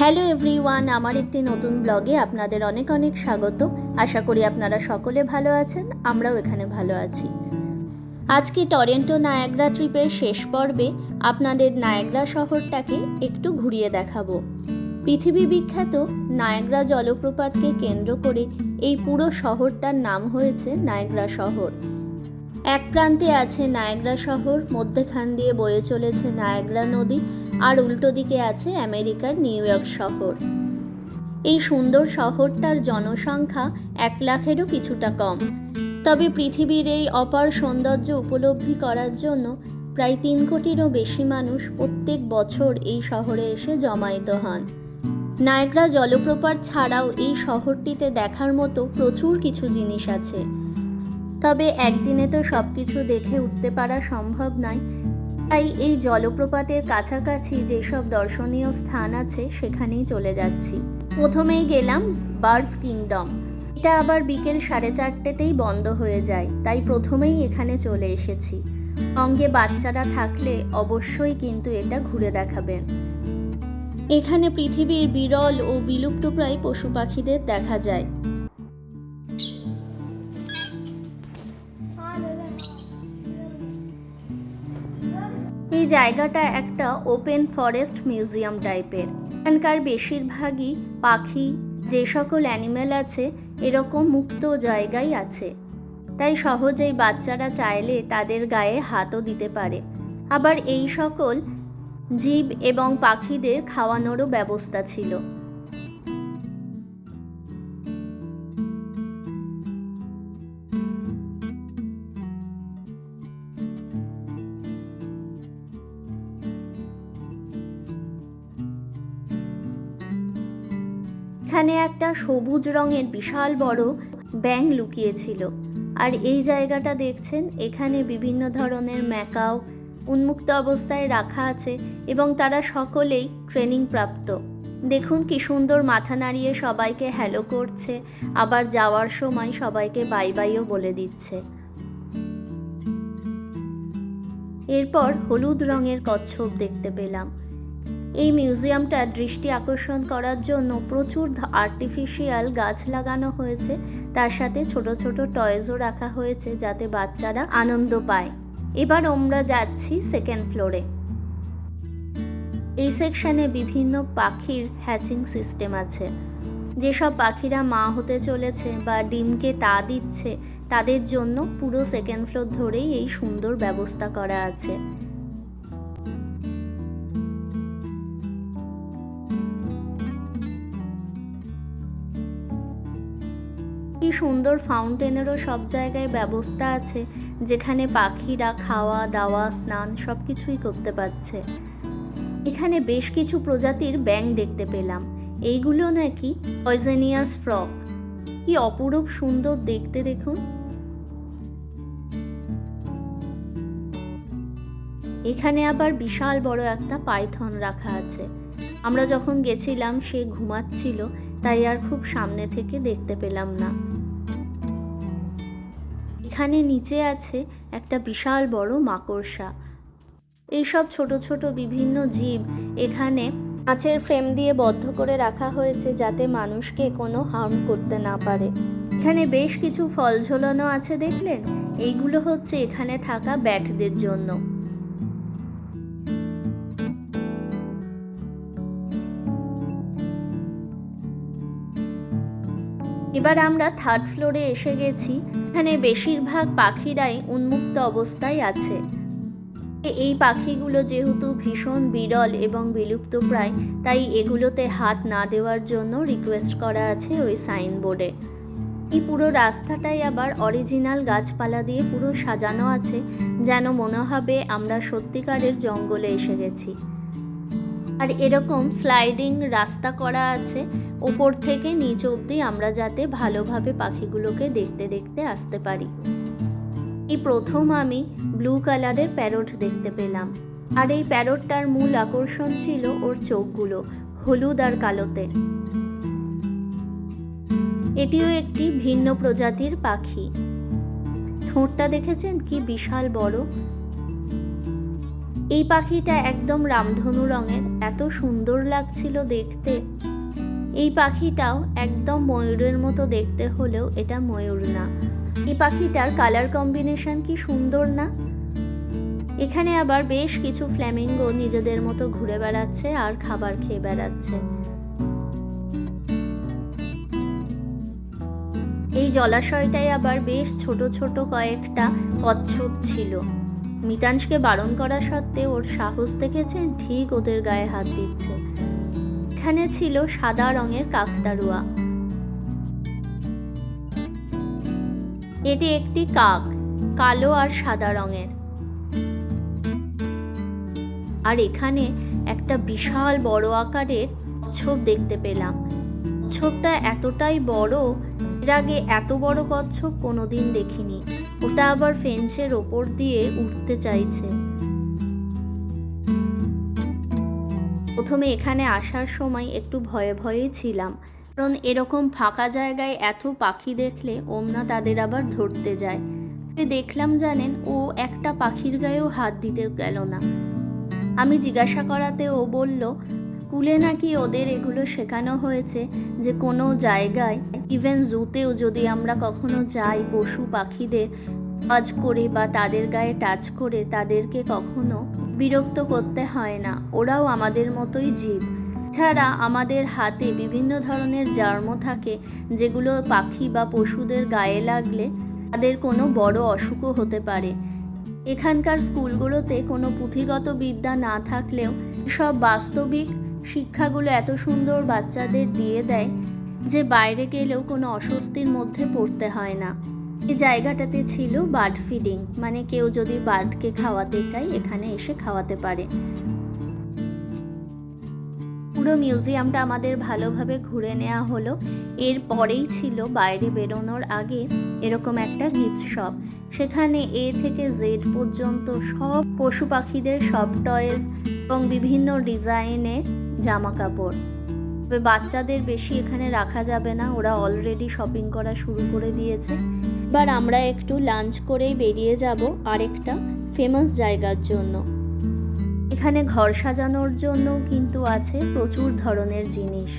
Hello everyone, আমার একটি নতুন ব্লগে আপনাদের অনেক অনেক স্বাগত। আশা করি আপনারা সকলে ভালো আছেন, আমরাও এখানে ভালো আছি। আজকে টরেন্টো নায়াগ্রা ট্রিপের শেষ পর্বে আপনাদের নায়াগ্রা শহরটাকে একটু ঘুরিয়ে দেখাবো। পৃথিবী বিখ্যাত নায়াগ্রা জলপ্রপাতকে কেন্দ্র করে এই পুরো শহরটার নাম হয়েছে নায়াগ্রা শহর। এক প্রান্তে আছে নায়াগ্রা শহর, মধ্যেখান দিয়ে বয়ে চলেছে নায়াগ্রা নদী আর উল্টো দিকে আছে আমেরিকার নিউ ইয়র্ক শহর। এই সুন্দর শহরটার জনসংখ্যা এক লাখেরও কিছুটা কম। তবে পৃথিবীর এই অপার সৌন্দর্য উপলব্ধি করার জন্য প্রায় তিন কোটিরও বেশি মানুষ প্রত্যেক বছর এই শহরে এসে জমায়েত হন। নায়গ্রা জলপ্রপাত ছাড়াও এই শহরটিতে দেখার মতো প্রচুর কিছু জিনিস আছে। তবে একদিনে তো সব কিছু দেখে উঠতে পারা সম্ভব নয়। তাই এই জলপ্রপাতের কাছাকাছি যেসব দর্শনীয় স্থান আছে, সেখানেই চলে যাচ্ছি। প্রথমেই গেলাম বার্ডস কিংডম। এটা আবার বিকেল সাড়ে চারটেতেই বন্ধ হয়ে যায়, তাই প্রথমেই এখানে চলে এসেছি। অঙ্গে বাচ্চারা থাকলে অবশ্যই কিন্তু এটা ঘুরে দেখাবেন। এখানে পৃথিবীর বিরল ও বিলুপ্তপ্রায় পশু পাখিদের দেখা যায়। জায়গাটা একটা ওপেন ফরেস্ট মিউজিয়াম টাইপের। এখানকার বেশিরভাগই পাখি, যে সকল অ্যানিমেল আছে, এরকম মুক্ত জায়গাই আছে। তাই সহজেই বাচ্চারা চাইলে তাদের গায়ে হাতও দিতে পারে। আবার এই সকল জীব এবং পাখিদের খাওয়ানোরও ব্যবস্থা ছিল। এখানে একটা সবুজ রঙের বিশাল বড় ব্যাং লুকিয়েছিল। আর এই জায়গাটা দেখছেন, এখানে বিভিন্ন ধরনের ম্যাকাও উন্মুক্ত অবস্থায় রাখা আছে এবং তারা সকলেই ট্রেনিং প্রাপ্ত। দেখুন কি সুন্দর মাথা নাড়িয়ে সবাইকে হ্যালো করছে, আবার যাওয়ার সময় সবাইকে বাই বাইও বলে দিচ্ছে। এরপর হলুদ রঙের কচ্ছপ দেখতে পেলাম। এই মিউজিয়ামটা দৃষ্টি আকর্ষণ করার জন্য প্রচুর আর্টিফিশিয়াল গাছ লাগানো হয়েছে। তার সাথে ছোট ছোট টয়েজও রাখা হয়েছে যাতে বাচ্চারা আনন্দ পায়। এবার আমরা যাচ্ছি সেকেন্ড ফ্লোরে এই সেকশনে বিভিন্ন পাখির হ্যাচিং সিস্টেম আছে। যেসব পাখিরা মা হতে চলেছে বা ডিমকে তা দিচ্ছে, তাদের জন্য পুরো সেকেন্ড ফ্লোর ধরেই এই সুন্দর ব্যবস্থা করা আছে। সুন্দর ফাউন্টেনেরও সব জায়গায় ব্যবস্থা আছে, যেখানে পাখিরা খাওয়া, দাওয়া, স্নান সব কিছুই করতে পারছে। এখানে বেশ কিছু প্রজাতির ব্যাং দেখতে পেলাম। এইগুলো নাকি পয়জেনিয়াস ফ্রক কি অপরূপ সুন্দর দেখতে দেখুন। এখানে আবার বিশাল বড় একটা পাইথন রাখা আছে। আমরা যখন গেছিলাম সে ঘুমাচ্ছিল, তাই আর খুব সামনে থেকে দেখতে পেলাম না। এখানে নিচে আছে একটা বিশাল বড় মাকড়সা। এইসব ছোট ছোট বিভিন্ন জীব এখানে কাঁচের ফ্রেম দিয়ে বদ্ধ করে রাখা হয়েছে যাতে মানুষকে কোনো হার্ম করতে না পারে। এখানে বেশ কিছু ফল ঝোলানো আছে দেখলেন? এইগুলো হচ্ছে এখানে থাকা ব্যাটদের জন্য। এবার আমরা থার্ড ফ্লোরে এসে গেছি। এখানে বেশিরভাগ পাখিরাই উন্মুক্ত অবস্থায় আছে। এই পাখিগুলো যেহেতু ভীষণ বিরল এবং বিলুপ্তপ্রায় তাই এগুলোতে হাত না দেওয়ার জন্য রিকোয়েস্ট করা আছে ওই সাইনবোর্ডে এই পুরো রাস্তাটাই আবার অরিজিনাল গাছপালা দিয়ে পুরো সাজানো আছে, যেন মনে হবে আমরা সত্যিকারের জঙ্গলে এসে গেছি। আর এরকম স্লাইডিং রাস্তা করা আছে, ওপর থেকে নিচ অবধি আমরা যাতে ভালোভাবে পাখিগুলোকে দেখতে দেখতে আসতে পারি। এই প্রথম আমি ব্লু কালারের প্যারট দেখতে পেলাম। আর এই প্যারটটার মূল আকর্ষণ ছিল ওর চোখগুলো, হলুদ আর কালোতে। এটিও একটি ভিন্ন প্রজাতির পাখি। ঠোঁটটা দেখেছেন? কি বিশাল বড়। এই পাখিটা একদম রামধনু রঙের। এত সুন্দর লাগছিল দেখতে। এই পাখিটাও একদম ময়ূরের মতো দেখতে হলেও এটা ময়ূর না। এই পাখিটার কালার কম্বিনেশন কি সুন্দর না? এখানে আবার বেশ কিছু ফ্ল্যামিঙ্গো নিজেদের মতো ঘুরে বেড়াচ্ছে আর খাবার খেয়ে বেড়াচ্ছে। এই জলাশয়টায় আবার বেশ ছোট ছোট কয়েকটা কচ্ছপ ছিল। মিতাংশকে বারণ করা সত্ত্বে ওর সাহস দেখেছেন, ঠিক ওদের গায়ে হাত দিচ্ছে। এখানে ছিল সাদা রঙের কাকতারুয়া এটি একটি কাক, কালো আর সাদা রঙের। আর এখানে একটা বিশাল বড় আকারের কচ্ছপ দেখতে পেলাম। কচ্ছপটা এতটাই বড়, এর আগে এত বড় কচ্ছপ কোনোদিন দেখিনি। ওটা আবার ফেন্সের ওপর দিয়ে উঠতে চাইছে। প্রথমে এখানে আসার সময় একটু ভয়ে ভয়েই ছিলাম, কারণ এরকম ফাঁকা জায়গায় এত পাখি দেখলে ওমনা তাদের আবার ধরতে যায়। দেখলাম, জানেন, ও একটা পাখির গায়েও হাত দিতে গেল না। আমি জিজ্ঞাসা করাতে ও বলল স্কুলে নাকি ওদের এগুলো শেখানো হয়েছে যে কোনো জায়গায় ইভেন জুতেও যদি আমরা কখনো যাই পশু পাখিদের কাজ করে বা তাদের গায়ে টাচ করে, তাদেরকে কখনো বিরক্ত করতে হয় না। ওরাও আমাদের মতোই জীব। ছাড়া আমাদের হাতে বিভিন্ন ধরনের জার্ম থাকে যেগুলো পাখি বা পশুদের গায়ে লাগলে তাদের কোনো বড় অসুখও হতে পারে। এখানকার স্কুলগুলোতে কোনো পুঁথিগত বিদ্যা না থাকলেও সব বাস্তবিক শিক্ষাগুলো এত সুন্দর বাচ্চাদের দিয়ে দেয় যে বাইরে গেলেও কোনো অস্বস্তির মধ্যে পড়তে হয় না। এই জায়গাটাতে ছিল বার্ড ফিডিং মানে কেউ যদি বার্ডকে খাওয়াতে চায়, এখানে এসে খাওয়াতে পারে। পুরো মিউজিয়ামটা আমাদের ভালোভাবে ঘুরে নেওয়া হলো। এর পরেই ছিল বাইরে বেরোনোর আগে এরকম একটা গিফট শপ। সেখানে এ থেকে জেড পর্যন্ত সব পশু পাখিদের, সব টয়েস এবং বিভিন্ন ডিজাইনের জামা কাপড় তবে বাচ্চাদের বেশি এখানে রাখা যাবে না, ওরা অলরেডি শপিং করা শুরু করে দিয়েছে। এবার আমরা একটু লাঞ্চ করেই বেরিয়ে যাব আরেকটা ফেমাস জায়গার জন্য। এখানে ঘর সাজানোর জন্য কিন্তু আছে প্রচুর ধরনের জিনিস।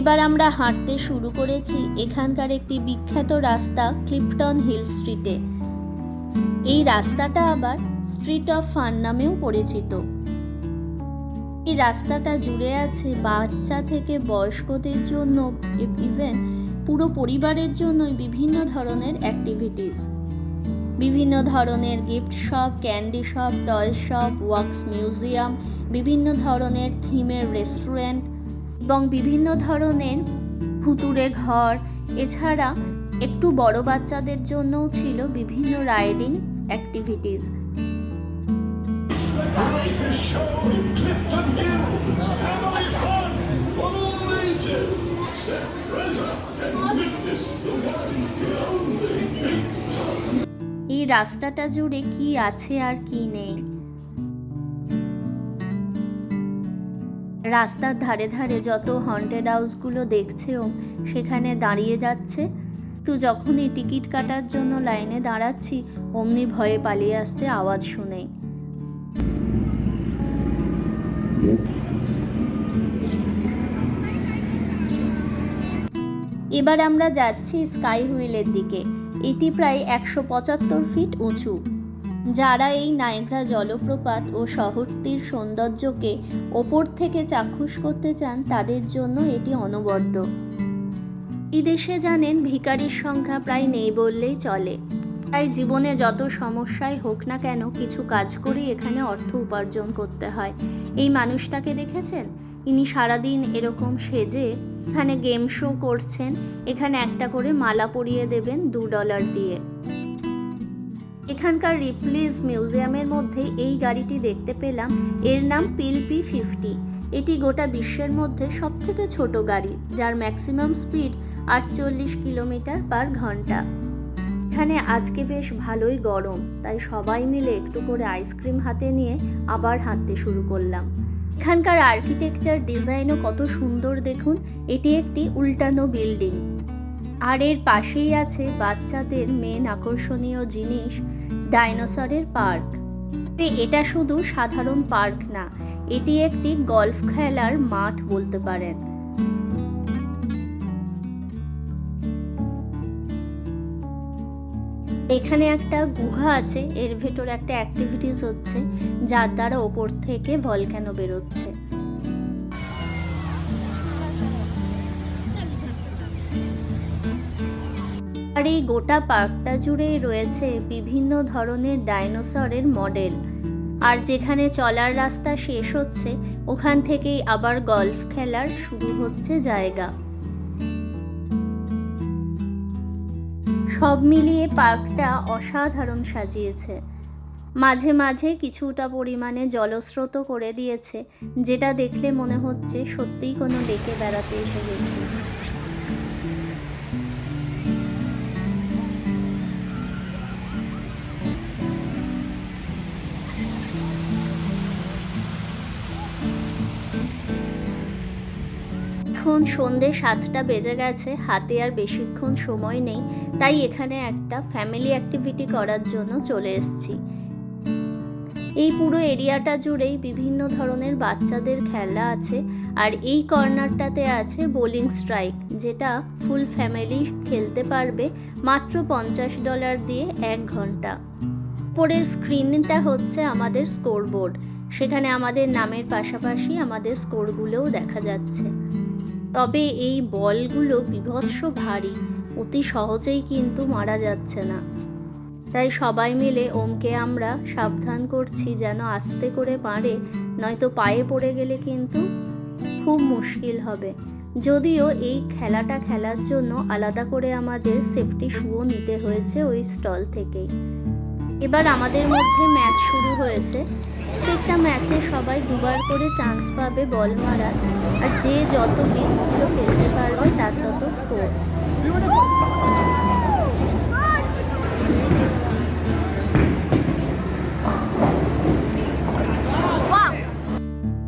এবার আমরা হাঁটতে শুরু করেছি এখানকার একটি বিখ্যাত রাস্তা ক্লিপটন হিল স্ট্রিটে। এই রাস্তাটা আবার স্ট্রিট অফ ফান নামেও পরিচিত। এই রাস্তাটা জুড়ে আছে বাচ্চা থেকে বয়স্কদের জন্য ইভেন পুরো পরিবারের জন্যই বিভিন্ন ধরনের অ্যাক্টিভিটিস বিভিন্ন ধরনের gift shop candy shop toy shop wax museum বিভিন্ন ধরনের থিমের রেস্টুরেন্ট এবং বিভিন্ন ধরনের ভুতুরে ঘর, এছাড়া একটু বড় বাচ্চাদের জন্যও ছিল বিভিন্ন রাইডিং অ্যাক্টিভিটিস। এই রাস্তাটা জুড়ে কি আছে আর কি নেই? রাস্তার ধারে ধারে যত হন্টেড হাউসগুলো দেখছেও সেখানে দাঁড়িয়ে যাচ্ছে। তো যখনই টিকিট কাটার জন্য লাইনে দাঁড়াচ্ছি, অমনি ভয়ে পালিয়ে আসছে আওয়াজ শুনেই। এবার আমরা যাচ্ছি স্কাই হুইলের দিকে। এটি প্রায় একশো পঁচাত্তর ফিট উঁচু। যারা এই নায়গ্রা জলপ্রপাত ও শহরটির সৌন্দর্যকে ওপর থেকে চাক্ষুষ করতে চান, তাদের জন্য এটি অনবদ্য। এই দেশে জানেন ভিকারির সংখ্যা প্রায় নেই বললেই চলে। তাই জীবনে যত সমস্যাই হোক না কেন কিছু কাজ করেই এখানে অর্থ উপার্জন করতে হয়। এই মানুষটাকে দেখেছেন? ইনি সারাদিন এরকম সেজে, এখানে গেম শো করছেন, এখানে একটা করে মালা পরিয়ে দেবেন দু ডলার দিয়ে। এখানকার রিপ্লিজ মিউজিয়ামের মধ্যে এই গাড়িটি দেখতে পেলাম। এর নাম পিলপি ফিফটি। এটি গোটা বিশ্বের মধ্যে সবথেকে ছোট গাড়ি, যার ম্যাক্সিমাম স্পিড আটচল্লিশ কিলোমিটার পার ঘণ্টা। এখানে আজকে বেশ ভালোই গরম, তাই সবাই মিলে একটু করে আইসক্রিম হাতে নিয়ে আবার হাঁটতে শুরু করলাম। এখানকার আর্কিটেকচার ডিজাইনও কত সুন্দর দেখুন। এটি একটি উল্টানো বিল্ডিং। আর এর পাশেই আছে বাচ্চাদের মেন আকর্ষণীয় জিনিস, ডাইনোসরের পার্ক। এটা শুধু সাধারণ পার্ক না, এটি একটি গলফ খেলার মাঠ বলতে পারেন। এখানে একটা গুহা আছে, এর ভেতর একটা অ্যাক্টিভিটিস হচ্ছে, যার দ্বারা ওপর থেকে ভলক্যানো বেরোচ্ছে। এই গোটা পার্কটা জুড়েই রয়েছে বিভিন্ন ধরনের ডাইনোসরের মডেল। আর যেখানে চলার রাস্তা শেষ হচ্ছে, ওখান থেকেই আবার গলফ খেলার শুরু হচ্ছে জায়গা। সব মিলিয়ে পার্কটা অসাধারণ সাজিয়েছে। মাঝে মাঝে কিছুটা পরিমাণে জলস্রোত করে দিয়েছে, যেটা দেখলে মনে হচ্ছে সত্যিই কোনো ডেকে বেড়াতে এসে গেছি। সন্ধে সাতটা বেজে গেছে, হাতে আর বেশিক্ষণ সময় নেই, তাই এখানে একটা ফ্যামিলি অ্যাক্টিভিটি করার জন্য চলে এসেছি। এই পুরো এরিয়াটা জুড়েই বিভিন্ন ধরনের বাচ্চাদের খেলা আছে, আর এই কর্নারটাতে আছে বোলিং স্ট্রাইক যেটা ফুল ফ্যামিলি খেলতে পারবে মাত্র পঞ্চাশ ডলার দিয়ে এক ঘণ্টা। উপরের স্ক্রিনটা হচ্ছে আমাদের স্কোর বোর্ড সেখানে আমাদের নামের পাশাপাশি আমাদের স্কোরগুলোও দেখা যাচ্ছে। তবে এই বলগুলো বিভৎস ভারী। অতি সহজেই কিন্তু মারা যাচ্ছে না। তাই সবাই মিলে ওমকে আমরা সাবধান করছি যেন আস্তে করে পারে নয়তো পায়ে পড়ে গেলে কিন্তু খুব মুশকিল হবে। যদিও এই খেলাটা খেলার জন্য আলাদা করে আমাদের সেফটি শুও নিতে হয়েছে ওই স্টল থেকেই। এবার আমাদের মধ্যে ম্যাচ শুরু হয়েছে। প্রত্যেকটা ম্যাচে সবাই দুবার করে চান্স পাবে বল মারার। আর যে যত বিচগুলো ফেলতে পারবে, তার তত স্কোর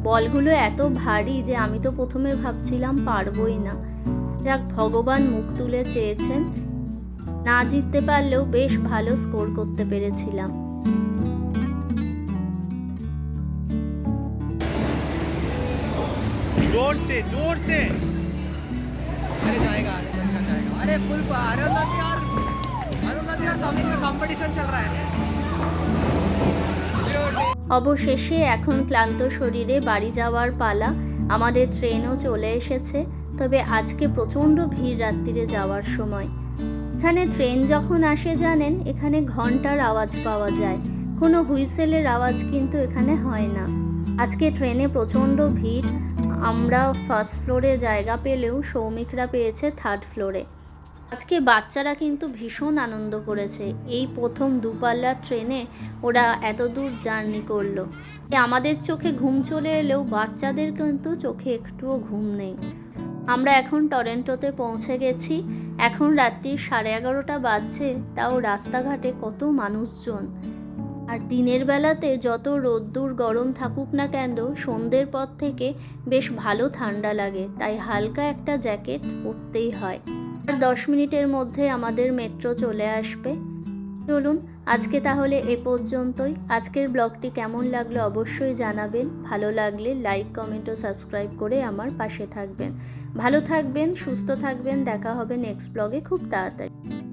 বলগুলো এত ভারী যে আমি তো প্রথমে ভাবছিলাম পারবই না। যাক, ভগবান মুখ তুলে চেয়েছেন। না জিততে পারলেও বেশ ভালো স্কোর করতে পেরেছিলাম। जोर से जोर से अरे जाएगा अरे जाएगा जाएगा अरे फुल अरे अरुण यार अरुण यार सामने में कंपटीशन चल रहा है অবশেষে এখন ক্লান্ত শরীরে বাড়ি যাওয়ার পালা আমাদের ট্রেনও চলে এসেছে তবে আজকে প্রচণ্ড ভিড় রাত্রিরে যাওয়ার সময় এখানে ট্রেন যখন আসে জানেন এখানে ঘন্টার আওয়াজ পাওয়া যায় কোনো হুইসেলের আওয়াজ কিন্তু এখানে হয় না আজকে ট্রেনে প্রচণ্ড ভিড় আমরা ফার্স্ট ফ্লোরে জায়গা পেলেও সৌমিকরা পেয়েছে থার্ড ফ্লোরে আজকে বাচ্চারা কিন্তু ভীষণ আনন্দ করেছে। এই প্রথম দুপাল্লার ট্রেনে ওরা এত দূর জার্নি করল। আমাদের চোখে ঘুম চলে এলেও বাচ্চাদের কিন্তু চোখে একটুও ঘুম নেই। আমরা এখন টরেন্টোতে পৌঁছে গেছি। এখন রাত্রির সাড়ে এগারোটা বাজছে, তাও রাস্তাঘাটে কত মানুষজন। আর দিনের বেলাতে যত রোদ্দুর গরম থাকুক না কেন, সন্ধ্যের পর থেকে বেশ ভালো ঠান্ডা লাগে, তাই হালকা একটা জ্যাকেট পরতেই হয়। আর দশ মিনিটের মধ্যে আমাদের মেট্রো চলে আসবে। চলুন, আজকে তাহলে এ পর্যন্তই। আজকের ব্লগটি কেমন লাগল অবশ্যই জানাবেন। ভালো লাগলে লাইক, কমেন্ট ও সাবস্ক্রাইব করে আমার পাশে থাকবেন। ভালো থাকবেন, সুস্থ থাকবেন। দেখা হবে নেক্সট ব্লগে খুব তাড়াতাড়ি।